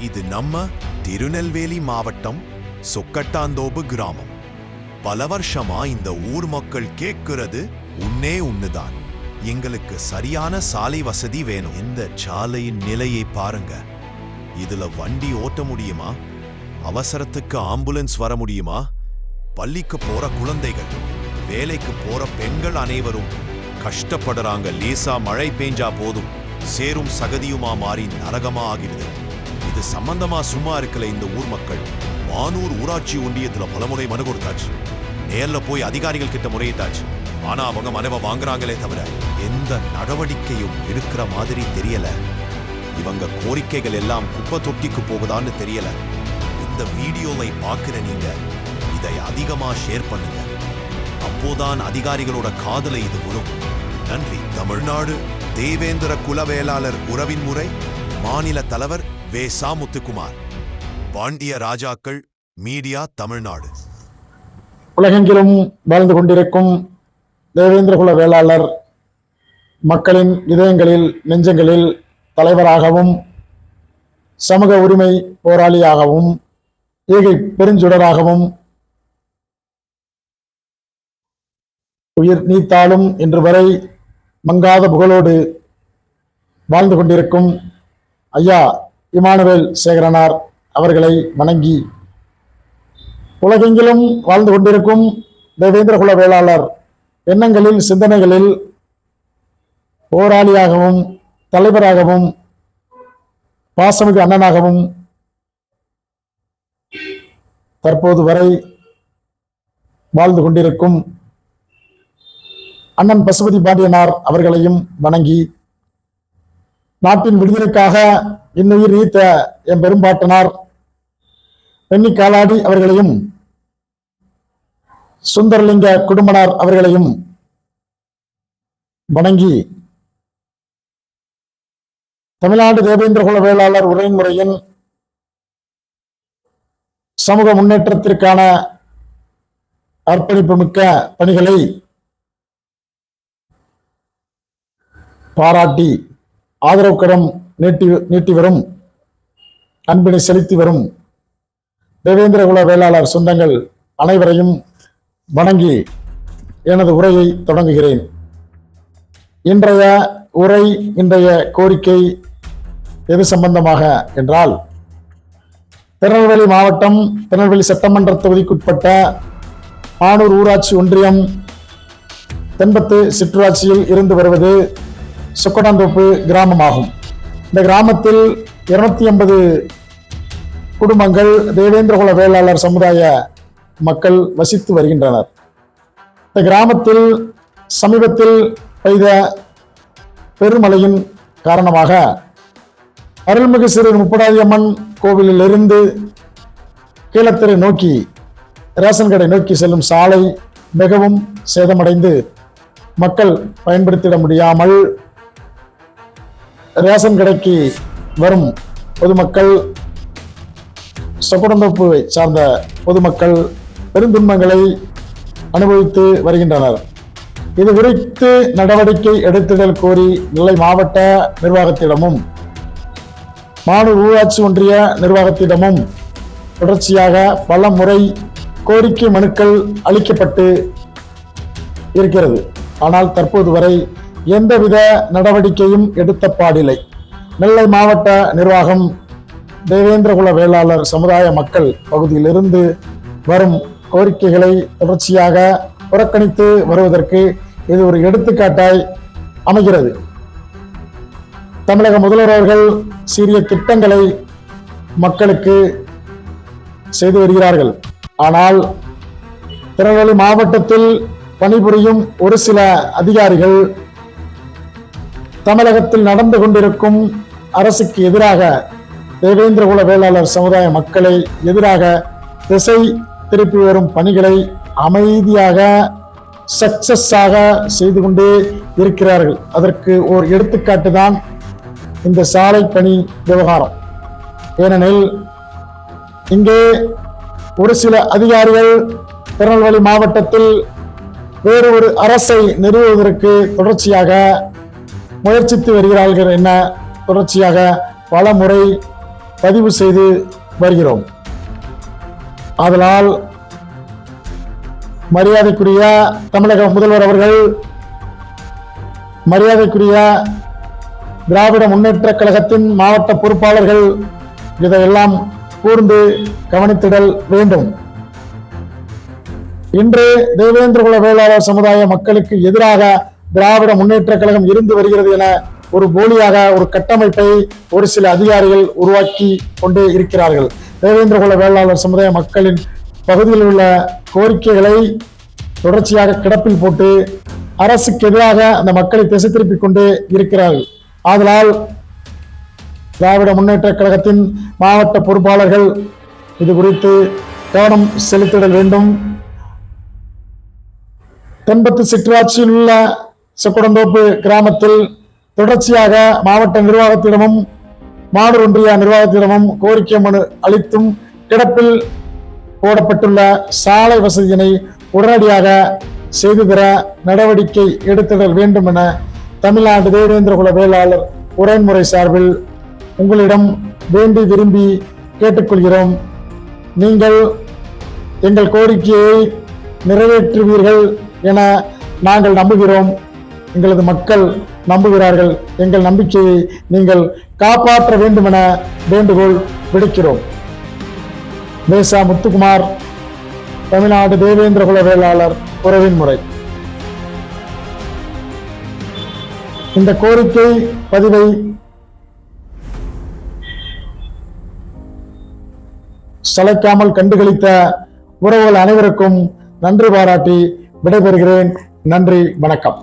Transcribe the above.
இது நம்ம திருநெல்வேலி மாவட்டம் சொக்கட்டாந்தோப்பு கிராமம். பல வருஷமா இந்த ஊர் மக்கள் கேட்கிறது உன்னே உன்னுதான். எங்களுக்கு சரியான சாலை வசதி வேணும். இந்த சாலையின் நிலையை பாருங்க. இதுல வண்டி ஓட்ட முடியுமா? அவசரத்துக்கு ஆம்புலன்ஸ் வர முடியுமா? பள்ளிக்கு போற குழந்தைகள் வேலைக்கு போற பெண்கள் அனைவரும் கஷ்டப்படுறாங்க. லேசா மழை பெஞ்சா போதும். சேரும் சகதியுமா மாறி நரகமா ஆகிடுது. இது சம்பந்தமா சும்மா இருக்கல இந்த ஊர் மக்கள். மானூர் ஊராட்சி ஒன்றியத்துல பலமுறை மனு கொடுத்தாச்சு. நேர்ல போய் அதிகாரிகள் கிட்ட முறையிட்டாச்சு. ஆனா அவங்க மனுவை வாங்குறாங்களே தவிர எந்த நடவடிக்கையும் எடுக்கிற மாதிரி தெரியல. இவங்க கோரிக்கைகள் எல்லாம் குப்பை தொட்டிக்கு போகுதான்னு தெரியல. இந்த வீடியோவை பார்க்கிற நீங்க இதை அதிகமா ஷேர் பண்ணுங்க. அப்போதான் அதிகாரிகளோட காதலை இது வரும் நன்றி. தமிழ்நாடு தேவேந்திர குலவேளாளர் உறவின் முறை மாநில தலைவர் வே. சாமுத்துக்குமார் பாண்டிய ராஜாக்கள் மீடியா தமிழ்நாடு. உலகெங்கிலும் வாழ்ந்து கொண்டிருக்கும் தேவேந்திரகுல வேளாளர் மக்களின் இதயங்களில் நெஞ்சங்களில் தலைவராகவும் சமூக உரிமை போராளியாகவும் ஈகை பெருஞ்சுடராகவும் உயிர் நீத்தாலும் இன்று வரை மங்காத புகழோடு வாழ்ந்து கொண்டிருக்கும் ஐயா இமானுவேல் சேகரனார் அவர்களை வணங்கி உலகெங்கிலும் வாழ்ந்து கொண்டிருக்கும் தேவேந்திரகுல வேளாளர் எண்ணங்களில் சிந்தனைகளில் போராளியாகவும் தலைவராகவும் பாசமிகு அண்ணனாகவும் தற்போது வரை வாழ்ந்து கொண்டிருக்கும் அண்ணன் பசுபதி பாண்டியனார் அவர்களையும் வணங்கி நாட்டின் விடுதலைக்காக இன்னுயிர் நீத்த என் பெரும்பாட்டனார் பெண்ணி காலாடி அவர்களையும் சுந்தரலிங்க குடும்பனார் அவர்களையும் வணங்கி தமிழ்நாடு தேவேந்திரகுல வேளாளர் உரைமுறையின் சமூக முன்னேற்றத்திற்கான அர்ப்பணிப்பு மிக்க பணிகளை பாராட்டி ஆதரவு கரம் நீட்டி நீட்டி வரும். அன்பினை செலுத்தி வரும். தேவேந்திர குல வேளாளர் சொந்தங்கள் அனைவரையும் வணங்கி எனது உரையை தொடங்குகிறேன். இன்றைய உரை இன்றைய கோரிக்கை எது சம்பந்தமாக என்றால் திருநெல்வேலி மாவட்டம் திருநெல்வேலி சட்டமன்ற தொகுதிக்குட்பட்ட ஆனூர் ஊராட்சி ஒன்றியம் தென்பத்து சிற்றூராட்சியில் இருந்து வருவது சுக்கடாந்தோப்பு கிராமமாகும். இந்த கிராமத்தில் இருநூத்தி ஐம்பது குடும்பங்கள் தேவேந்திரகுல வேளாளர் சமுதாய மக்கள் வசித்து வருகின்றனர். இந்த கிராமத்தில் சமீபத்தில் பெய்த பெருமழையின் காரணமாக அருள்மிகு சிறு முப்படாதியம்மன் கோவிலிலிருந்து கீழத்திரை நோக்கி ரேஷன் கடை நோக்கி செல்லும் சாலை மிகவும் சேதமடைந்து மக்கள் பயன்படுத்திட முடியாமல் ரேஷன் கடைக்கு வரும் பொதுமக்கள் சொக்குடந்தோப்புவை சார்ந்த பொதுமக்கள் பெருந்துன்பங்களை அனுபவித்து வருகின்றனர். இது குறித்து நடவடிக்கை எடுத்திடல் கோரி நெல்லை மாவட்ட நிர்வாகத்திடமும் மானூர் ஊராட்சி ஒன்றிய நிர்வாகத்திடமும் தொடர்ச்சியாக பல முறை கோரிக்கை மனுக்கள் அளிக்கப்பட்டு இருக்கிறது. ஆனால் தற்போது வரை எந்தவித நடவடிக்கையும் எடுத்த பாடில்லை. நெல்லை மாவட்ட நிர்வாகம் தேவேந்திரகுல வேளாளர் சமுதாய மக்கள் பகுதியிலிருந்து வரும் கோரிக்கைகளை தொடர்ச்சியாக புறக்கணித்து வருவதற்கு இது ஒரு எடுத்துக்காட்டாய் அமைகிறது. தமிழக முதல்வர் அவர்கள் சீரிய திட்டங்களை மக்களுக்கு செய்து வருகிறார்கள். ஆனால் திருநெல்வேலி மாவட்டத்தில் பணிபுரியும் ஒரு சில அதிகாரிகள் தமிழகத்தில் நடந்து கொண்டிருக்கும் அரசுக்கு எதிராக தேவேந்திரகுல வேளாளர் சமுதாய மக்களை எதிராக திசை திருப்பி வரும் பணிகளை அமைதியாக சக்சஸாக செய்து கொண்டே இருக்கிறார்கள். அதற்கு ஓர் எடுத்துக்காட்டு தான் இந்த சாலை பணி விவகாரம். ஏனெனில் இங்கே ஒரு சில அதிகாரிகள் திருநெல்வேலி மாவட்டத்தில் வேறு ஒரு அரசை நிறுவுவதற்கு தொடர்ச்சியாக முயற்சித்து வருகிறார்கள் என தொடர்ச்சியாக பல முறை பதிவு செய்து வருகிறோம். ஆதலால் மரியாதைக்குரிய தமிழக முதல்வர் அவர்கள் மரியாதைக்குரிய திராவிட முன்னேற்ற கழகத்தின் மாவட்ட பொறுப்பாளர்கள் இதையெல்லாம் கூர்ந்து கவனித்திடல் வேண்டும். இன்று தேவேந்திரகுல வேளாளர் சமுதாய மக்களுக்கு எதிராக திராவிட முன்னேற்ற கழகம் இருந்து வருகிறது என ஒரு போலியாக ஒரு கட்டமைப்பை ஒரு சில அதிகாரிகள் உருவாக்கி கொண்டே இருக்கிறார்கள். தேவேந்திரகுல வேளாளர் சமுதாய மக்களின் பகுதியில் உள்ள கோரிக்கைகளை தொடர்ச்சியாக கிடப்பில் போட்டு அரசுக்கு எதிராக அந்த மக்களை திசை திருப்பிக் கொண்டே இருக்கிறார்கள். ஆதலால் திராவிட முன்னேற்ற கழகத்தின் மாவட்ட பொறுப்பாளர்கள் இது குறித்து கவனம் செலுத்திட வேண்டும். தென்பத்து சிற்றாட்சியில் உள்ள செக்குடந்தோப்பு கிராமத்தில் தொடர்ச்சியாக மாவட்ட நிர்வாகத்திடமும் மாடு ஒன்றிய நிர்வாகத்திடமும் கோரிக்கை மனு அளித்தும் கிடப்பில் போடப்பட்டுள்ள சாலை வசதியினை உடனடியாக செய்து தர நடவடிக்கை எடுத்திட வேண்டும் என தமிழ்நாடு தேவேந்திரகுல வேளாளர் உரைமுறை சார்பில் உங்களிடம் வேண்டி விரும்பி கேட்டுக்கொள்கிறோம். நீங்கள் எங்கள் கோரிக்கையை நிறைவேற்றுவீர்கள் என நாங்கள் நம்புகிறோம். எங்களது மக்கள் நம்புகிறார்கள். எங்கள் நம்பிக்கையை நீங்கள் காப்பாற்ற வேண்டும் என வேண்டுகோள் விடுக்கிறோம். மேசா முத்துக்குமார் தமிழ்நாடு தேவேந்திரகுல வேளாளர் உறவின் முறை. இந்த கோரிக்கை பதிவை சளைக்காமல் கண்டுகளித்த உறவுகள் அனைவருக்கும் நன்றி பாராட்டி விடைபெறுகிறேன். நன்றி வணக்கம்.